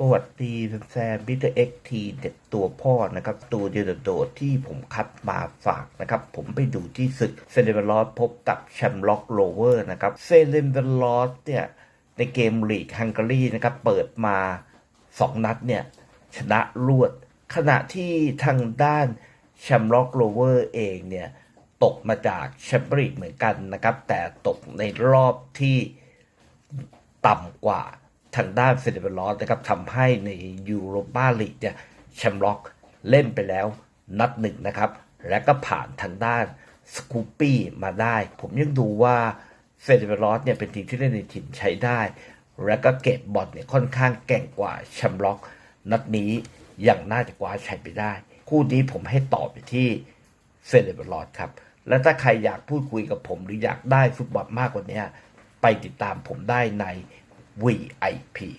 สวัสดีแฟนบิเตอร์เอ็กทีเด็ดตัวพ่อนะครับ ตัวเดียวโดดที่ผมคัดมาฝากนะครับ ผมไปดูที่ศึกเซเลเบลอสพบกับแชมล็อกโรเวอร์นะครับเซเลเบลอสเนี่ย ในเกมลีกฮังการีนะครับ เปิดมา 2 นัดเนี่ย ชนะรวด ขณะที่ทางด้านแชมล็อกโรเวอร์เองเนี่ย ตกมาจากแชมเปี้ยนลีกเหมือนกันนะครับ แต่ตกในรอบที่ต่ำกว่า ทางด้านเซเนเบลอสนะครับทำให้ในยูโรปาลีกเนี่ยแชมป์ล็อกเล่นไปแล้วนัดหนึ่งนะครับ และก็ผ่านทางด้านสกูปปี้มาได้ ผมยังดูว่าเซเนเบลอสเนี่ยเป็นทีมที่เล่นในถิ่นใช้ได้ และก็เก็บบอลเนี่ยค่อนข้างแก่งกว่าแชมป์ล็อก นัดนี้ยังน่าจะคว้าชัยไปได้ คู่นี้ผมให้ต่อไปที่เซเลบรอดครับและถ้าใครอยากพูดคุยกับผมหรืออยากได้ฟุตบอลมากกว่านี้ไปติดตามผมได้ใน VAP